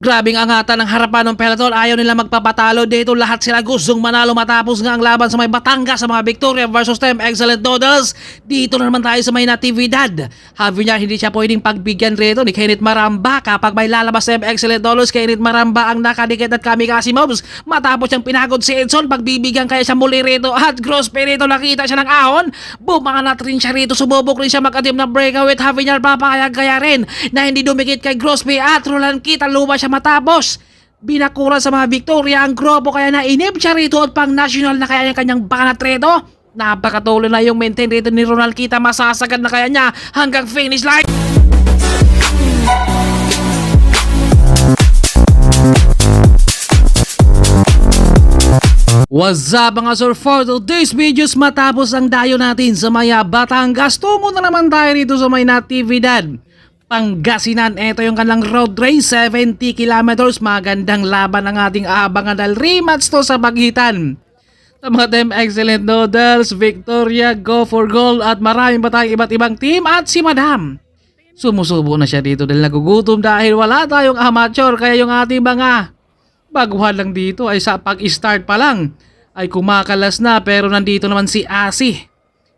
Grabing angatan ng harapan ng peloton. Ayaw nila magpapatalo dito. Lahat sila gustong manalo matapos nga ang laban sa may Batangas sa mga Victoria versus Team Excellent Noodles. Dito na naman tayo sa may natividad. Habi niya hindi siya pwedeng pagbigyan rito ni Kenneth Maramba kapag may lalabas Team Excellent Noodles. Kenneth Maramba ang nakadikit at kamikasi moves. Matapos siyang pinagod si Edson. Pagbibigyan kaya siya muli rito at gross rito nakita siya ng ahon. Bumangat rin siya rito. Sububok rin siya mag-atim na breakaway at niya papakayag kaya rin na hindi dumikit kay Grosby at Roland Kita luma siya matapos. Binakuran sa mga Victoria ang grupo kaya nainip siya rito at pang national na kaya yung kanyang banat rito. Napakatuloy na yung maintain rito ni Ronald Kita masasagad na kaya niya hanggang finish line. What's up mga sir for today's videos matapos ang dayo natin sa Maya Batangas tungo na naman tayo rito sa may natividad Pangasinan, ito yung kanilang road race, 70 kilometers. Magandang laban ang ating aabangan dahil rematch to sa pagitan. Sa mga team Excellent Noodles, Victoria, Go for Goal at maraming pa tayong iba't ibang team at si Madam. Sumusubo na siya dito dahil nagugutom dahil wala tayong amateur kaya yung ating mga baguhan lang dito ay sa pag-start pa lang ay kumakalas na pero nandito naman si Asi.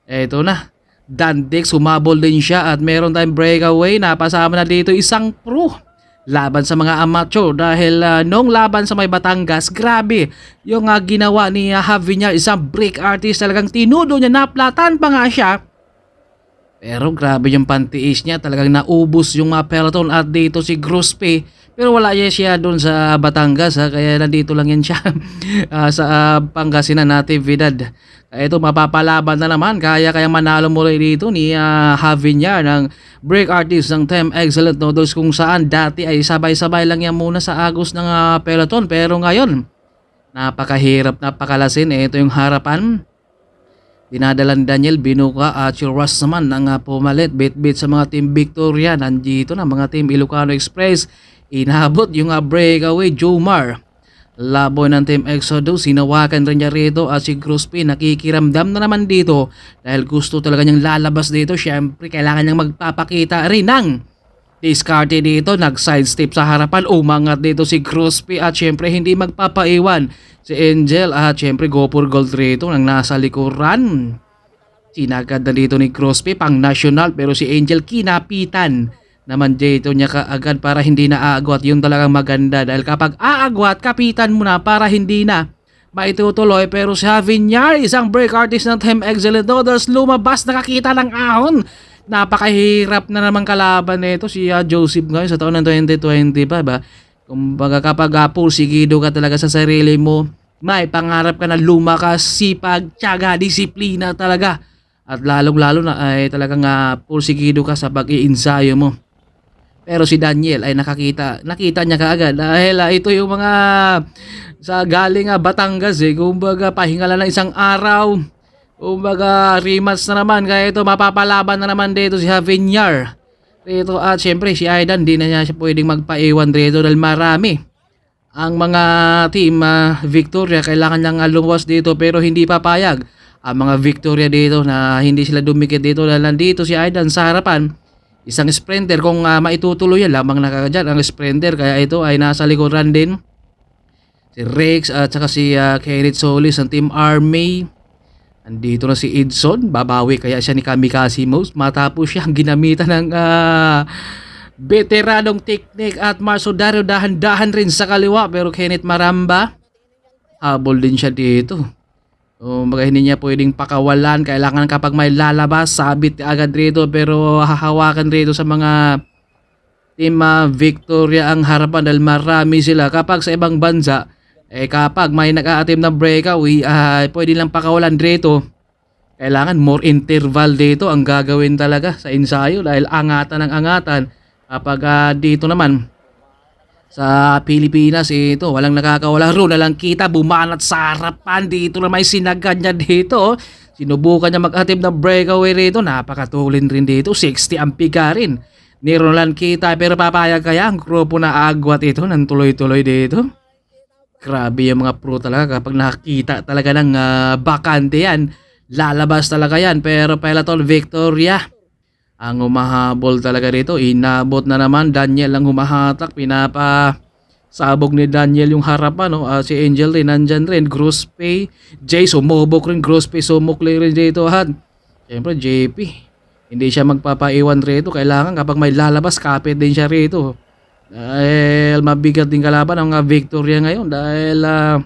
Eto na, Dandex humabol din siya at meron tayong breakaway. Napasama na dito isang pro laban sa mga amateur dahil ah, nung laban sa may Batangas grabe yung ah, ginawa ni uh, Javi niya. Isang break artist talagang tinudo niya. Naplatan pa nga siya. Pero grabe yung pantiis niya. Talagang naubos yung mga peloton at dito si Grospe pero wala yan siya doon sa Batangas ha, kaya nandito lang yan siya. Ah, sa ah, Pangasinan Natividad. Kaya ito mapapalaban na naman. Kaya kaya manalo rin dito ni uh, Javier ng break artist ng Tem Excellent Noodles kung saan dati ay sabay-sabay lang yan muna sa agos ng ah, peloton. Pero ngayon napakahirap napakalasin. Eh, ito yung harapan. Dinadala ni Daniel Binuka at Ross naman ang uh, pumalit. Bit-bit sa mga team Victoria. Nandito na mga team Ilocano Express. Inabot yung uh, breakaway Jomar. Laboy ng Team Exodus, sinawakan rin niya rito. At si Grospi nakikiramdam na naman dito. Dahil gusto talaga niyang lalabas dito. Siyempre, kailangan niyang magpapakita rin ng Diskarte dito, nag-sidestep sa harapan, umangat dito si Crosby. At syempre hindi magpapaiwan si Angel. At syempre go for gold rito nang nasa likuran. Sinagad na dito ni Crosby pang national. Pero si Angel kinapitan naman dito niya kaagad para hindi na aagwat. Yung talagang maganda dahil kapag aagwat, kapitan mo na para hindi na maitutuloy. Pero si Javier, isang break artist ng Team Excellent Noodles, lumabas nakakita ng ahon. Napakahirap na naman kalaban nito si uh, Joseph ngayon sa taon ng 2025 ba kumbaga kapag uh, pursigido ka talaga sa sarili mo may pangarap ka na lumakas sipag tiyaga disiplina talaga. At lalong lalo na ay talagang uh, pursigido ka sa pag-iinsayo mo pero si Daniel ay nakakita nakita niya kaagad dahil uh, ito yung mga sa galing uh, Batangas eh kumbaga pahinga lang ng isang araw Kumbaga, rematch na naman. Kaya ito, mapapalaban na naman dito si Javier. Dito, at syempre, si Aidan, di na niya siya pwedeng magpaiwan dito dahil marami. Ang mga team uh, Victoria, kailangan niyang lumuwas dito pero hindi papayag. Ang mga Victoria dito na hindi sila dumikit dito dahil nandito si Aidan sa harapan. Isang sprinter, kung uh, maitutuloy yan, lamang nakakadyan ang sprinter. Kaya ito ay nasa likuran din. Si Rex at saka si uh, Kenneth Solis ng Team Army. Andito na si Edson, babawi kaya siya ni Kamikaze Mouse matapos siyang ginamitan ng uh, veteranong teknik at Marsodario dahan-dahan rin sa kaliwa pero Kenneth Maramba habol din siya dito. So, baga hindi niya pwedeng pakawalan. Kailangan kapag may lalabas, sabit agad rito. Pero hahawakan rito sa mga team uh, Victoria ang harapan dahil marami sila. Kapag sa ibang bansa, eh kapag may nag-aatim na breakaway, uh, pwede lang pakawalan dito. Kailangan more interval dito ang gagawin talaga sa ensayo dahil angatan ng angatan. Kapag uh, dito naman sa Pilipinas eh, ito walang nakakawala. Ro na lang kita bumanat sa harapan dito na may sinagad niya dito sinubukan niya mag-attempt na breakaway rito. Napakatulin rin dito. 60 ang pigarin ni Roland Kita. Pero papayag kaya ang grupo na agwat ito nang tuloy-tuloy dito? Grabe yung mga pro talaga. Kapag nakakita talaga ng uh, bakante yan. Lalabas talaga yan. Pero Peloton Victoria ang humahabol talaga rito. Inabot na naman. Daniel ang humahatak. Pinapa Sabog ni Daniel yung harapan, no? Ah, si Angel rin, nandyan rin. Grospe, Jay, sumubok rin. Grospe, sumukli rin dito. At, syempre, JP. Hindi siya magpapaiwan rito. Kailangan kapag may lalabas, kapit din siya rito. Dahil mabigat din kalaban ang mga Victoria ngayon. Dahil, ah,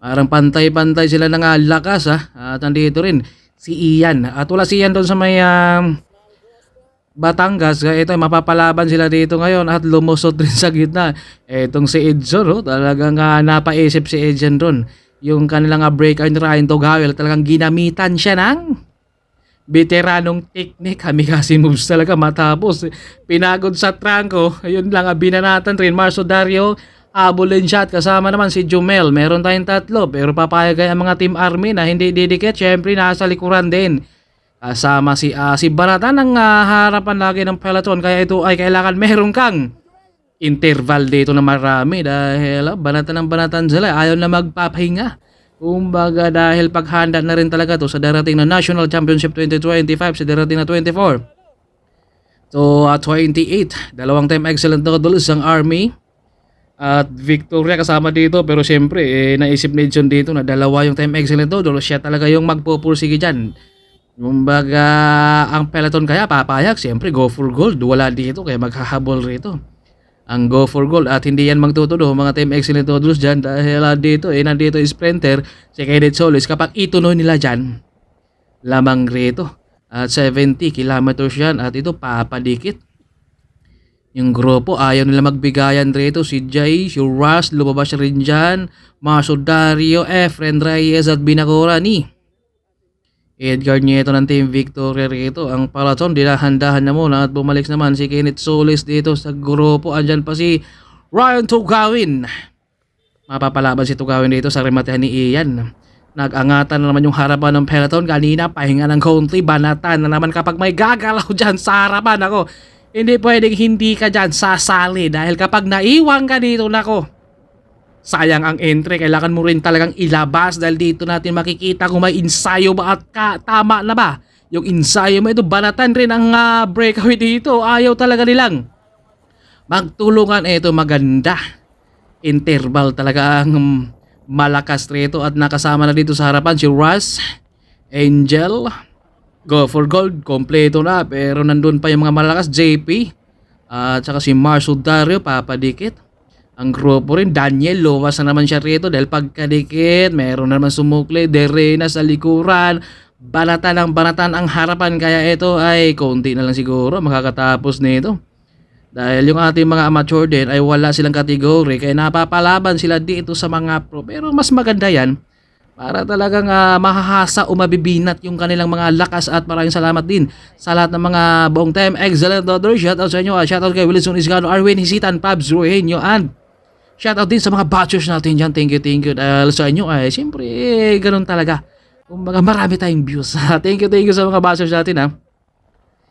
parang pantay-pantay sila ng ah, lakas, ha? At nandito rin, si Ian. At wala si Ian doon sa may, ah, Batangas, kaya ito mapapalaban sila dito ngayon at lumusot rin sa gitna. Etong si Edson, oh, talagang uh, napaisip si Edson doon. Yung kanilang uh, breakout ni Ryan Togawel, talagang ginamitan siya ng veteranong technique. Kami kasi moves talaga matapos. Pinagod sa trangko, ayun lang, uh, binanatan rin. Marso Dario, abulin siya at kasama naman si Jumel. Meron tayong tatlo, pero papayag ang mga team army na hindi didikit. Siyempre, nasa likuran din. Kasama si uh, si Baratan ang uh, harapan lagi ng peloton. Kaya ito ay kailangan meron kang interval dito na marami dahil uh, banatan ng banatan sila. Ayaw na magpapahinga. Kumbaga dahil paghanda na rin talaga to sa darating na National Championship 2025 sa darating na 24. So at 28, dalawang time excellent na kadulos ang Army at Victoria kasama dito. Pero syempre eh, naisip John dito na dalawa yung time excellent to siya talaga yung magpupursige dyan Kumbaga, ang peloton kaya papayag, siyempre go for gold. Wala dito kaya maghahabol rito. Ang go for gold at hindi yan magtutulo mga team excellent todos dyan dahil dito eh nandito yung sprinter si Kenneth Solis kapag ituloy nila dyan lamang rito. At 70 kilometers yan at ito papadikit. Yung grupo ayaw nila magbigayan rito. Si Jay, si Russ lumabas rin dyan. Maso Dario, Efren Reyes at Binakura ni Edgar Nieto ng Team Victoria rito. Ang Palaton, dinahandahan na muna at bumalik naman si Kenneth Solis dito sa grupo. Andyan pa si Ryan Tugawin. Mapapalaban si Tugawin dito sa rematehan ni Ian. Nag-angatan na naman yung harapan ng peloton. Kanina, pahinga ng country, banatan na naman kapag may gagalaw dyan sa harapan. Ako, hindi pwedeng hindi ka dyan sasali dahil kapag naiwang ka dito, nako, Sayang ang entry, kailangan mo rin talagang ilabas dahil dito natin makikita kung may ensayo ba at ka, tama na ba. Yung ensayo mo ito, banatan rin ang uh, breakaway dito. Ayaw talaga nilang magtulungan. Ito maganda. Interval talaga ang um, malakas rito at nakasama na dito sa harapan si Russ, Angel, Go for Gold, kompleto na pero nandun pa yung mga malakas, JP, at uh, saka si Marshall Dario, papadikit. Ang grupo rin, Daniel, luwas na naman siya rito dahil pagkadikit, meron naman sumukli, Derena sa likuran, banatan ng banatan ang harapan kaya ito ay konti na lang siguro makakatapos nito. Dahil yung ating mga amateur din ay wala silang kategory kaya napapalaban sila dito sa mga pro. Pero mas maganda yan para talagang uh, mahahasa o mabibinat yung kanilang mga lakas at maraming salamat din sa lahat ng mga buong time. Excellent order. Shout out sa inyo. Shout out kay Wilson Isgano, Arwin Hisitan, Pabs Ruhenyo, and Shoutout din sa mga batchers natin dyan. Thank you, thank you. Dahil sa inyo ay, siyempre, eh, ganun talaga. Kumbaga, marami tayong views. thank you, thank you sa mga batchers natin, ha.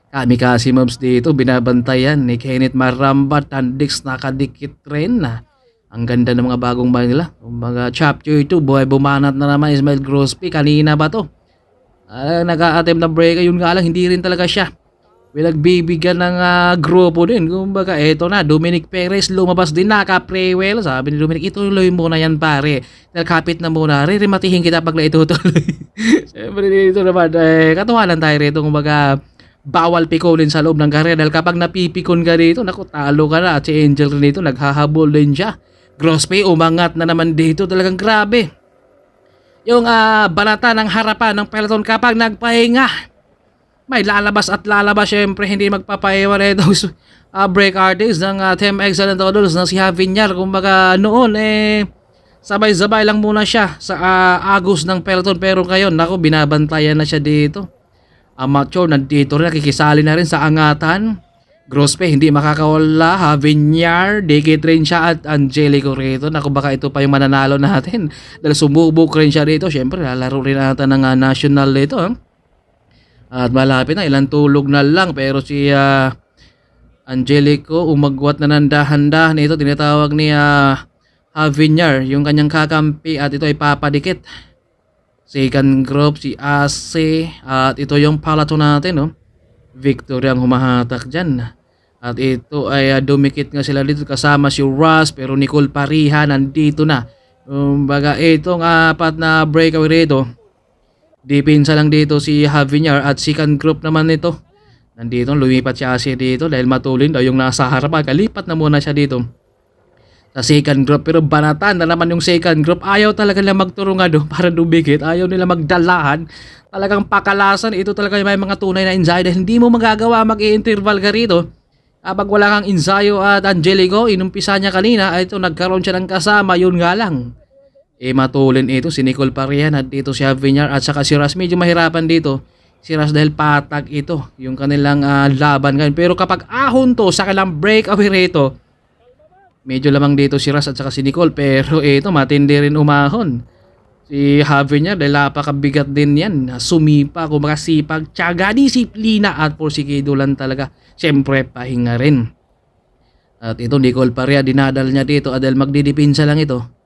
Kami kasi mobs dito, binabantayan ni Kenneth Maramba, Tandix, nakadikit rin na. Ang ganda ng mga bagong bahay nila. Kumbaga, chapter 2, buhay bumanat na naman Ismail Grosby. Kanina ba to? Uh, nag-a-attempt na break. Yun nga lang, hindi rin talaga siya Pinagbibigyan ng uh, grupo din. Kumbaga, eto na, Dominic Perez lumabas din, naka-prewell. Sabi ni Dominic, ituloy mo na yan pare. Nagkapit na muna, ririmatihin kita pag naitutuloy. Siyempre dito naman, eh, katuwanan tayo rito. Kumbaga, bawal pikolin sa loob ng karera. Dahil kapag napipikon ka dito, naku, talo ka na. At si Angel rin dito, naghahabol din siya. Grospe, umangat na naman dito. Talagang grabe. Yung uh, balata ng harapan ng peloton kapag nagpahinga may lalabas at lalabas syempre hindi magpapaiwan eh those uh, break artists ng uh, Team Excellent Odors na si Javier kumbaga noon eh sabay-sabay lang muna siya sa uh, agos ng peloton. Pero ngayon nako binabantayan na siya dito. Amateur nandito rin nakikisali na rin sa angatan. Grospe hindi makakawala. Javier dikit rin siya at Angelico rito. Nako baka ito pa yung mananalo natin. Dahil sumubok rin siya dito. Syempre lalaro rin natin ng uh, national dito huh? At malapit na, ilang tulog na lang. Pero si uh, Angelico, umagwat na ng dahan-dahan. Ito, tinatawag ni uh, Javier, yung kanyang kakampi. At ito ay papadikit. Second group, si Ase. At ito yung palato natin, no? Victory ang humahatak dyan. At ito ay uh, dumikit nga sila dito kasama si Russ pero Nicole Pariha nandito na. Kumbaga itong apat na breakaway rito. Dipinsa lang dito si Javier at second group naman nito. Nandito lumipat siya kasi dito dahil matulin daw yung nasa harapan. Kalipat na muna siya dito. Sa second group pero banatan na naman yung second group. Ayaw talaga nila magturo nga doon para dumikit. Ayaw nila magdalahan. Talagang pakalasan. Ito talaga yung may mga tunay na ensayo dahil hindi mo magagawa mag-interval ka rito. Kapag wala kang ensayo at Angelico inumpisa niya kanina ito nagkaroon siya ng kasama. Yun nga lang eh matulin ito si Nicole Parian at dito si Aviñar at saka si Ras. Medyo mahirapan dito. Si Ras dahil patag ito yung kanilang ah, laban ngayon. Pero kapag ahon to sa kanilang breakaway rito medyo lamang dito si Ras at saka si Nicole. Pero ito matindi rin umahon. Si Javi niya dahil napakabigat din yan. Sumipa kumbaga sipag tiyaga disiplina at porsigido lang talaga. Syempre pahinga rin. At ito Nicole Paria dinadal niya dito. At dahil magdidipinsa lang ito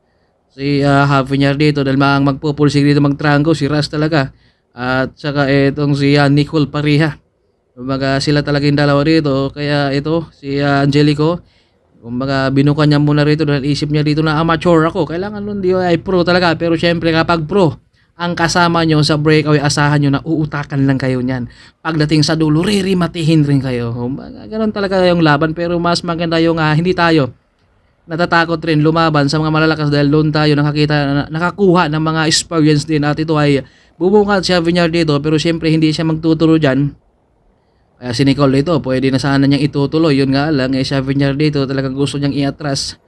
si uh, Javi niya dito dahil mang magpupulsig dito magtrango si Ras talaga at saka itong si uh, Nicole Paria kumbaga sila talaga yung dalawa dito kaya ito si uh, Angelico Kumbaga, binuka niya muna rito dahil isip niya dito na amateur ako. Kailangan nun di ay pro talaga. Pero syempre kapag pro, ang kasama nyo sa breakaway, asahan nyo na uutakan lang kayo niyan. Pagdating sa dulo, ririmatihin rin kayo. Kumbaga, ganun talaga yung laban. Pero mas maganda yung uh, hindi tayo natatakot rin lumaban sa mga malalakas dahil doon tayo nakakita, nakakuha ng mga experience din at ito ay bubungkat siya Vinyard dito pero syempre hindi siya magtuturo dyan kaya si Nicole dito, pwede na sana niyang itutuloy. Yun nga lang, eh, si Aviñar dito, talagang gusto niyang iatras.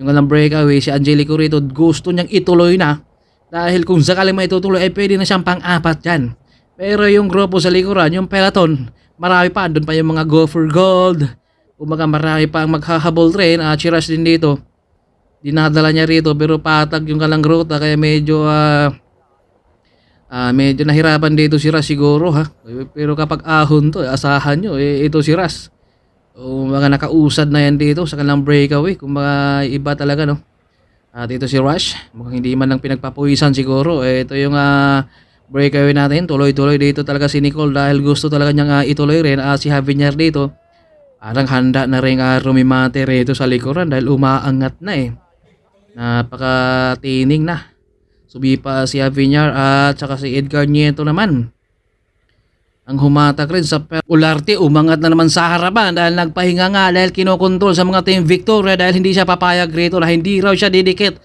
Yung alam breakaway, si Angelico rito, gusto niyang ituloy na. Dahil kung sakaling may itutuloy, ay pwede na siyang pang-apat dyan. Pero yung grupo sa likuran, yung peloton, marami pa. Doon pa yung mga go for gold. Umaga marami pa ang maghahabol rin. Uh, Chiras din dito. Dinadala niya rito, pero patag yung kalang ruta. Kaya medyo... Uh, Ah, medyo nahirapan dito si Ras siguro ha. Pero kapag ahon to, asahan nyo, eh, ito si Ras. O mga nakausad na yan dito sa kanilang breakaway. Kung mga iba talaga no. At ito si Rush. Mukhang hindi man lang pinagpapuwisan siguro. Eh, ito yung uh, breakaway natin. Tuloy-tuloy dito talaga si Nicole dahil gusto talaga niyang uh, ituloy rin. Uh, si Javier dito. Parang handa na rin uh, rumimate rito sa likuran dahil umaangat na eh. Napaka-tining na. Sumipa si Aviñar at saka si Edgar Nieto naman. Ang humatak rin sa Ularte umangat na naman sa harapan dahil nagpahinga nga dahil kinokontrol sa mga team Victoria dahil hindi siya papayag rito na hindi raw siya didikit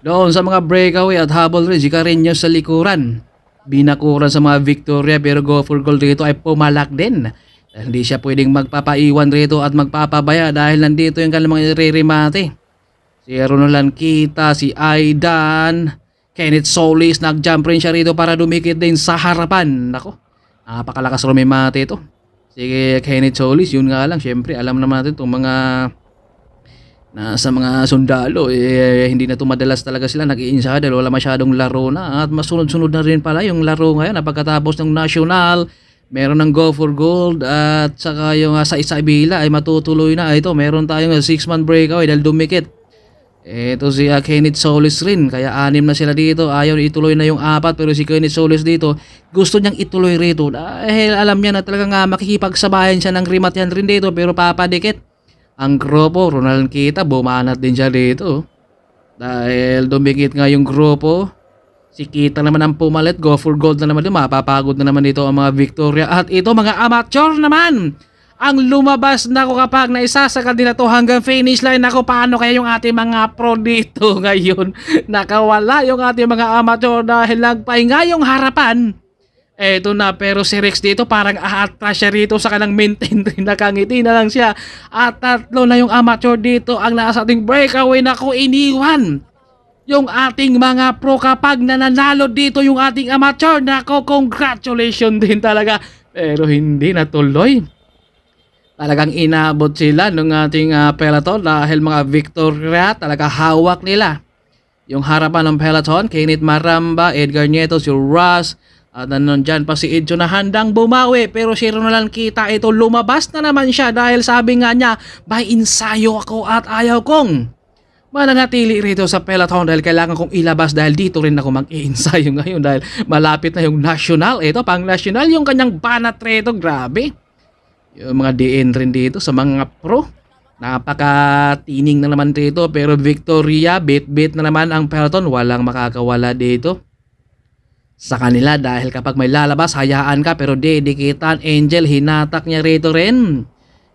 doon sa mga breakaway at habol rin si Carreño sa likuran. Binakuran sa mga Victoria pero go for goal dito ay pumalak din. Hindi siya pwedeng magpapaiwan rito at magpapabaya dahil nandito yung kanilang mga re-remate. Si Ronolan Kita, si Aidan, Kenneth Solis, nag-jump rin siya rito para dumikit din sa harapan. Nako, napakalakas rumimate ito. Sige, Kenneth Solis, yun nga lang. Siyempre, alam naman natin itong mga nasa mga sundalo, eh, hindi na madalas talaga sila nag-iinsa wala masyadong laro na. At masunod-sunod na rin pala yung laro ngayon na pagkatapos ng national, meron ng go for gold at saka yung uh, sa Isabela ay matutuloy na. Ito, meron tayong 6-man breakaway dahil dumikit ito si uh, Kenneth Solis rin. Kaya anim na sila dito. Ayaw ituloy na yung apat. Pero si Kenneth Solis dito, gusto niyang ituloy rito. Dahil alam niya na talagang uh, makikipagsabayan siya ng rimat yan rin dito. Pero papadikit. Ang grupo, Ronald Kita, bumanat din siya dito. Dahil dumikit nga yung grupo. Si Kita naman ang pumalit. Go for gold na naman dito. Mapapagod na naman dito ang mga Victoria. At ito mga amateur naman! Ang lumabas na ko kapag naisasakal nila to hanggang finish line. Ako paano kaya yung ating mga pro dito ngayon? Nakawala yung ating mga amateur dahil nagpahinga yung harapan. Eto na pero si Rex dito parang aatras siya rito sa kanang maintain rin nakangiti na lang siya. At tatlo na yung amateur dito ang nasa ating breakaway. Na ko iniwan yung ating mga pro kapag nananalo dito yung ating amateur nako congratulations din talaga. Pero hindi natuloy talagang inabot sila ng ating uh, peloton dahil mga Victoria talaga hawak nila. Yung harapan ng peloton, Kenneth Maramba, Edgar Nieto, si Ross, at nandiyan pa si Edjo na handang bumawi. Pero si Ronald kita ito. Lumabas na naman siya dahil sabi nga niya, may ensayo ako at ayaw kong mananatili rito sa peloton dahil kailangan kong ilabas dahil dito rin ako mag-iensayo ngayon dahil malapit na yung national. Ito pang national yung kanyang banat rito, grabe. Yung mga DN rin dito sa mga pro. Napaka-tining na naman dito pero Victoria, bit-bit na naman ang peloton. Walang makakawala dito sa kanila dahil kapag may lalabas, hayaan ka pero dedikitan Angel, hinatak niya rito rin.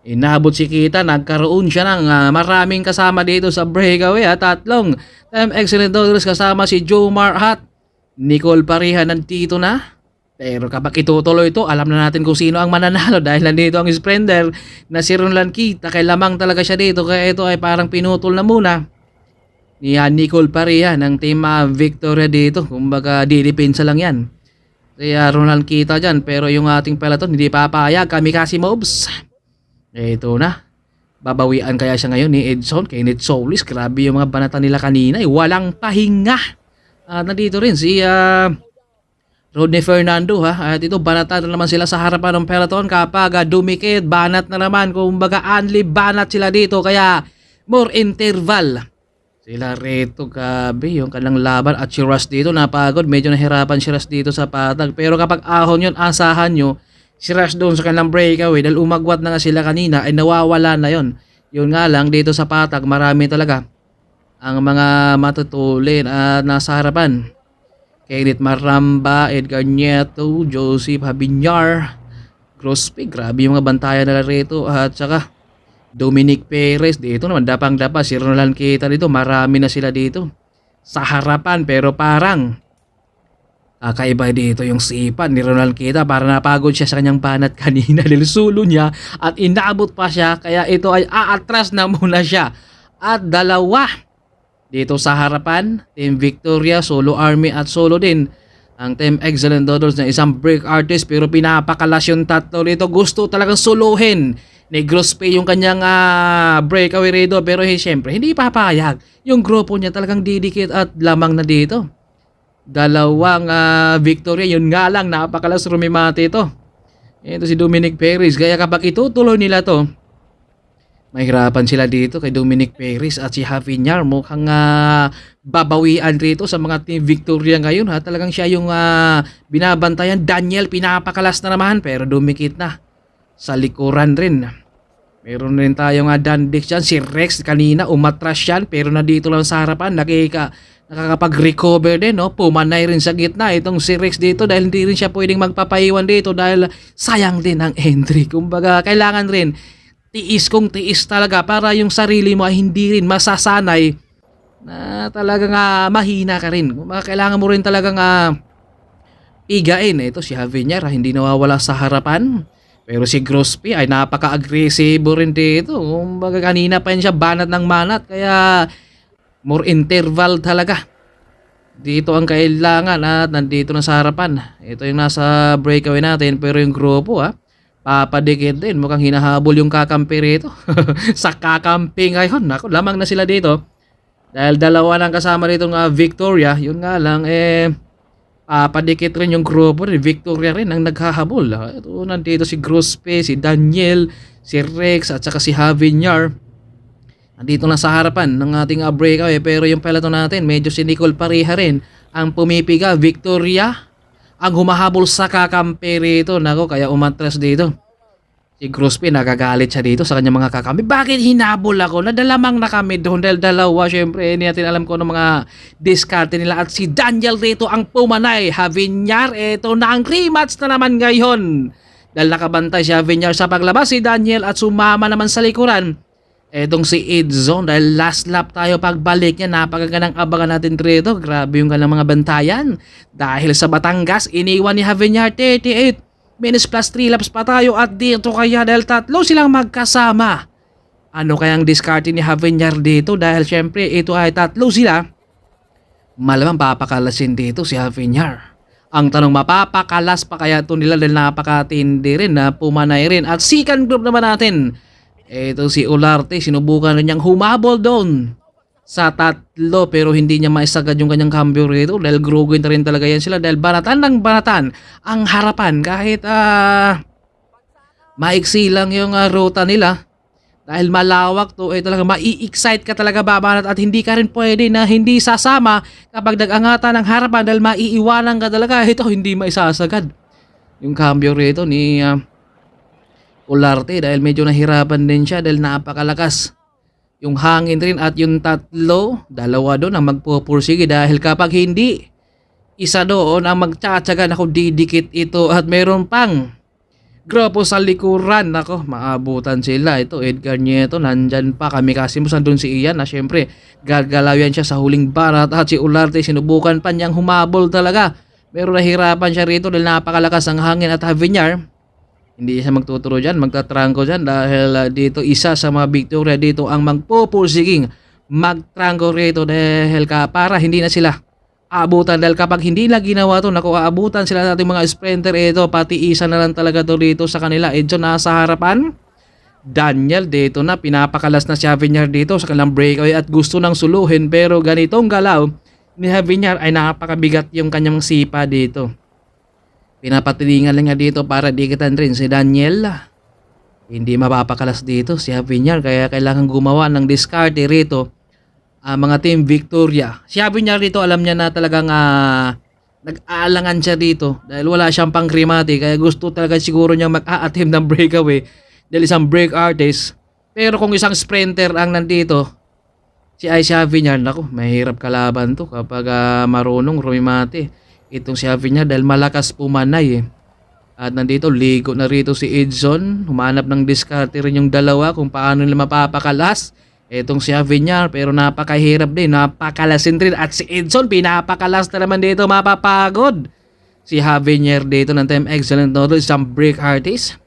Inabot si Kita, nagkaroon siya ng ah, maraming kasama dito sa breakaway at tatlong time excellent dollars kasama si Jomar at Nicole Pariha nandito na. Pero kapag itutuloy ito, alam na natin kung sino ang mananalo dahil nandito ang sprinter na si Ronald Kita. Kaya lamang talaga siya dito kaya ito ay parang pinutol na muna ni ah, Nicole Pariha ng team ah, Victoria dito. Kumbaga didepensa lang yan. Kaya Ronald Kita dyan pero yung ating peloton hindi papayag. Kamikasi moves. Ito na. Babawian kaya siya ngayon ni Edson kay Ned Solis. Grabe yung mga banata nila kanina. Eh. Walang pahinga. At nandito rin si ah, Rodney Fernando ha. At ito banata na naman sila sa harapan ng peloton kapag ah, dumikit. Banat na naman. Kumbaga only banat sila dito. Kaya more interval. Sila rito gabi yung kanilang laban at si Russ dito napagod. Medyo nahirapan si Russ dito sa patag. Pero kapag ahon yun, asahan nyo si Rush doon sa kanilang breakaway dahil umagwat na nga sila kanina ay nawawala na yon. Yun nga lang dito sa patag marami talaga ang mga matutulin at nasa harapan. Kenneth Maramba, Edgar Nieto, Joseph Habinyar, Crosby, grabe yung mga bantayan nila rito at saka Dominic Perez dito naman dapang-dapa si Ronald Kita dito marami na sila dito sa harapan pero parang Kakaiba dito yung sipa ni Ronald Kita para napagod siya sa kanyang banat kanina dahil sulo niya at inabot pa siya kaya ito ay aatras na muna siya. At dalawa dito sa harapan, Team Victoria, Solo Army at Solo din ang Team Excellent Dodos na isang break artist pero pinapakalas yung tatlo dito. Gusto talagang suluhin ni Grospe yung kanyang ah, breakaway rito pero eh, syempre hindi papayag. Yung grupo niya talagang didikit at lamang na dito dalawang ah, victory. Yun nga lang, napakalas rumimate ito. Ito si Dominic Perez. Kaya kapag itutuloy nila to, mahirapan sila dito kay Dominic Perez at si Javier. Mukhang ah, babawian rito sa mga team Victoria ngayon. Ha? Talagang siya yung ah, binabantayan. Daniel, pinapakalas na naman pero dumikit na sa likuran rin. Meron rin tayong uh, Dan Dix dyan. Si Rex kanina umatras yan pero nandito lang sa harapan. Nakika, nakakapag-recover din. No? Pumanay rin sa gitna itong si Rex dito dahil hindi rin siya pwedeng magpapaiwan dito dahil sayang din ang entry. Kumbaga kailangan rin tiis kung tiis talaga para yung sarili mo ay hindi rin masasanay na talagang uh, mahina ka rin. Kumbaga kailangan mo rin talagang uh, igain. Ito si Javier hindi nawawala sa harapan. Pero si Grosby ay napaka-agresibo rin dito. Kumbaga kanina pa yun siya banat ng manat. Kaya more interval talaga. Dito ang kailangan at nandito na sa harapan. Ito yung nasa breakaway natin pero yung grupo ha. Papadikit din. Mukhang hinahabol yung kakampi rito. sa kakampi ngayon. Ako, lamang na sila dito. Dahil dalawa lang kasama rito nga Victoria. Yun nga lang eh papadikit rin yung grupo rin. Victoria rin ang naghahabol. Ah, Ito nandito si Grospe, si Daniel, si Rex at saka si Javier. Nandito na sa harapan ng ating uh, breakaway pero yung peloton natin medyo si Nicole Pareha rin ang pumipiga. Victoria ang humahabol sa kakampi rito. Nako kaya umatras dito. Si Grospe nagagalit siya dito sa kanyang mga kakampi. Bakit hinabol ako? Nadalamang na kami doon dahil dalawa. Siyempre, hindi natin alam kung ano mga diskarte nila. At si Daniel rito ang pumanay. Javier, ito na ang rematch na naman ngayon. Dahil nakabantay si Javier sa paglabas si Daniel at sumama naman sa likuran. Etong si Edzone dahil last lap tayo pagbalik niya napakagandang abangan natin rito. Grabe yung kanilang mga bantayan. Dahil sa Batangas, iniwan ni Javier 38 minutes plus 3 laps pa tayo at dito kaya dahil tatlo silang magkasama. Ano kayang diskarte ni Javier dito dahil syempre ito ay tatlo sila. Malamang papakalasin dito si Javier. Ang tanong mapapakalas pa kaya ito nila dahil napakatindi rin na pumanay rin. At second group naman natin, ito si Olarte, sinubukan rin niyang humabol doon sa tatlo pero hindi niya maisagad yung kanyang cambio rito. Dahil grogin na rin talaga yan sila dahil banatan ng banatan ang harapan. Kahit ah maiksi lang yung uh, ruta nila. Dahil malawak to eh talaga mai-excite ka talaga babanat at hindi ka rin pwede na hindi sasama kapag nag-angatan ng harapan dahil maiiwanan ka talaga. Ito hindi maisasagad yung cambio rito ni uh, Ularte dahil medyo nahirapan din siya dahil napakalakas. Yung hangin rin at yung tatlo, dalawa doon ang magpupursige dahil kapag hindi, isa doon ang magtsatsaga na kung didikit ito at meron pang grupo sa likuran. Nako, maabutan sila. Ito, Edgar Nieto, nandyan pa. Kami kasi mo doon si Ian na syempre gagalaw yan siya sa huling barat at si Ularte sinubukan pa niyang humabol talaga. Pero nahirapan siya rito dahil napakalakas ang hangin at Havinyar. Hindi siya magtuturo dyan, magtatrangko dyan dahil ah, dito isa sa mga Victoria dito ang magpupursiging magtrangko rito dahil ka para hindi na sila aabutan. Dahil kapag hindi na ginawa to naku aabutan sila natin mga sprinter. Ito pati isa na lang talaga to dito sa kanila. Edson nasa harapan. Daniel dito na pinapakalas na si Javier dito sa kanilang breakaway at gusto nang suluhin. Pero ganitong galaw ni Javier ay napakabigat yung kanyang sipa dito pinapatilingan lang niya dito para dikitan rin si Daniel hindi mapapakalas dito si Javier kaya kailangan gumawa ng diskarte rito ang mga team Victoria. Sabi niya rito, alam niya na talagang ah, nag-aalangan siya dito dahil wala siyang pang kaya gusto talaga siguro niya mag-a-attempt ng breakaway dahil isang break artist. Pero kung isang sprinter ang nandito, si Ay Xavier, nako, mahirap kalaban to kapag ah, marunong rumimate. Itong si Xavier dahil malakas pumanay eh. At nandito, ligo na rito si Edson. Humanap ng diskarte rin yung dalawa kung paano nila mapapakalas. Etong si Aviñar pero napakahirap din, napakalasin rin at si Edson pinapakalas na naman dito mapapagod. Si Javier dito ng Team Excellent Noodle isang break artist.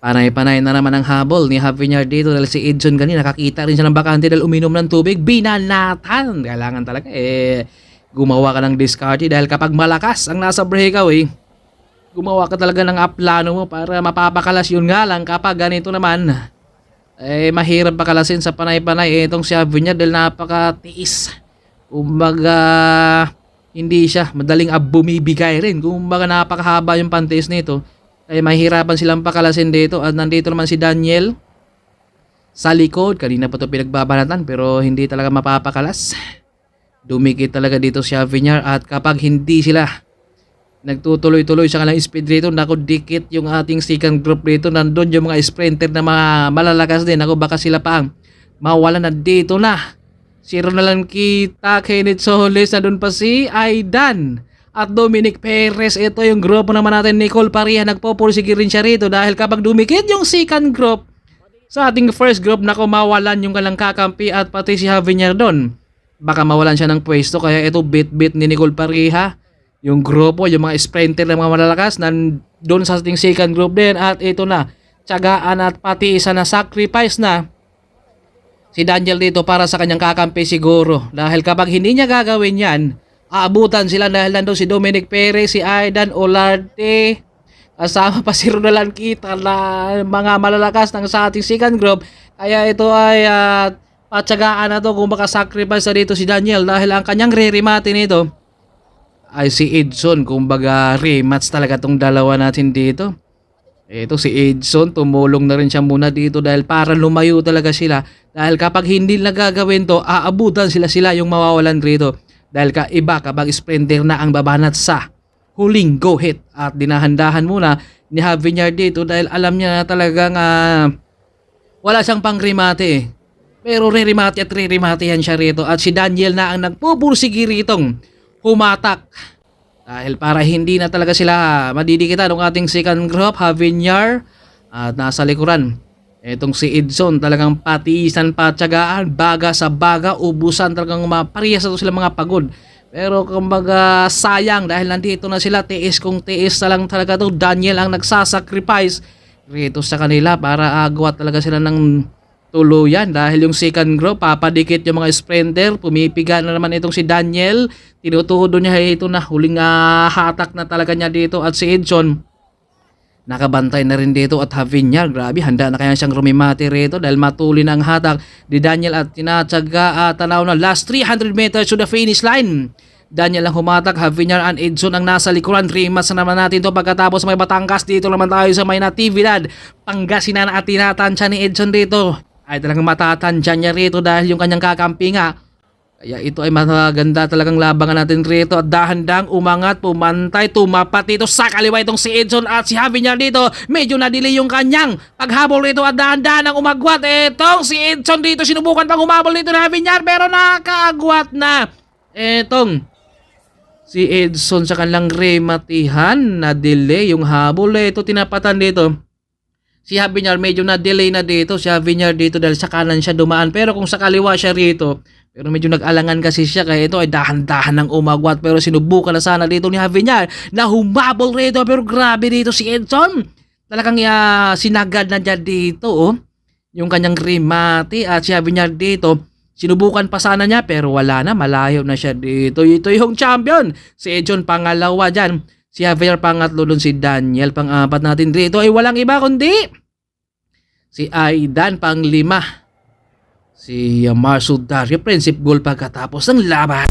Panay-panay na naman ang habol ni Javier dito dahil si Edson kanina nakakita rin siya ng bakante dahil uminom ng tubig, binanatan. Kailangan talaga eh gumawa ka ng discard dahil kapag malakas ang nasa breakaway, gumawa ka talaga ng aplano mo para mapapakalas yun nga lang kapag ganito naman eh mahirap pakalasin sa panay-panay eh, itong si Aviña dahil napakatiis. Kumbaga hindi siya madaling bumibigay rin. Kumbaga napakahaba yung pantiis nito. Kaya mahirapan silang pakalasin dito at nandito naman si Daniel sa likod. Kanina pa ito pinagbabanatan pero hindi talaga mapapakalas. Dumikit talaga dito si Aviñar at kapag hindi sila nagtutuloy-tuloy sa kanilang speed rito. Naku, dikit yung ating second group rito. Nandun yung mga sprinter na mga malalakas din. Naku, baka sila pa ang mawala na dito na. Zero na lang kita, Kenneth Solis. Nandun pa si Aidan at Dominic Perez. Ito yung grupo naman natin. Nicole Paria. Nagpopursige rin siya rito dahil kapag dumikit yung second group, sa ating first group na mawalan yung kalang kakampi at pati si Javier doon. Baka mawalan siya ng pwesto kaya ito bit-bit ni Nicole Pariha yung grupo, yung mga sprinter ng mga malalakas, nandun sa ating second group din. At ito na, tsagaan at pati isa na sacrifice na si Daniel dito para sa kanyang kakampi siguro. Dahil kapag hindi niya gagawin yan, aabutan sila dahil nandun si Dominic Perez, si Aidan Olarte, kasama pa si Ronalan Kita na mga malalakas ng sa ating second group. Kaya ito ay uh, patsagaan na to kung makasacrifice na dito si Daniel dahil ang kanyang re-remate nito ay si Edson. Kumbaga rematch talaga tong dalawa natin dito. Ito si Edson, tumulong na rin siya muna dito dahil para lumayo talaga sila. Dahil kapag hindi na gagawin to, aabutan sila sila yung mawawalan rito. Dahil ka iba kapag sprinter na ang babanat sa huling go hit. At dinahandahan muna ni Javier dito dahil alam niya na talagang uh, wala siyang pang remate eh. Pero re-remate at re-remate yan siya rito. At si Daniel na ang nagpupursigi ritong humatak. Dahil para hindi na talaga sila madidikitan ng ating second group, Javier at nasa likuran. Itong si Edson talagang patiisan patsagaan, baga sa baga, ubusan talagang maparehas ito sila mga pagod. Pero kumbaga sayang dahil nandito na sila, tiis kung tiis na lang talaga to Daniel ang nagsasacrifice rito sa kanila para agwat talaga sila ng tuluyan. Dahil yung second group papadikit yung mga sprinter. Pumipiga na naman itong si Daniel. Tinutudo niya ito na huling uh, hatak na talaga niya dito. At si Edson nakabantay na rin dito at Javier grabe handa na kaya siyang rumimati rito dahil matuli na ang hatak ni Daniel at tinatsaga at tanaw na. Last 300 meters to the finish line. Daniel ang humatak, Javier and Edson ang nasa likuran. Rimas na naman natin to. Pagkatapos may Batangas. Dito naman tayo sa may natividad. Pangasinan at tinatansya ni Edson dito ay talagang matatansya niya rito dahil yung kanyang kakampi nga Kaya ito ay maganda talagang labangan natin rito at dahan-dahang umangat, pumantay, tumapat dito sa kaliwa itong si Edson at si Javier dito. Medyo na-delay yung kanyang paghabol rito at dahan-dahan ang umagwat. Itong si Edson dito sinubukan pang humabol dito ni Javier pero nakagwat na. Etong si Edson sa kanilang rematihan na-delay yung habol. Ito tinapatan dito. Si Javier medyo na-delay na dito. Si Javier dito dahil sa kanan siya dumaan. Pero kung sa kaliwa siya rito, pero medyo nag-alangan kasi siya kaya ito ay dahan-dahan ng umagwat pero sinubukan na sana dito ni Javier na humabol rito pero grabe dito si Edson. Talagang uh, sinagad na dyan dito oh. Yung kanyang remate at si Javier dito sinubukan pa sana niya pero wala na malayo na siya dito. Ito yung champion. Si Edson pangalawa dyan. Si Javier pangatlo dun si Daniel pang-apat natin dito ay walang iba kundi si Aidan pang lima si Marso Dario Principe goal pagkatapos ng laban.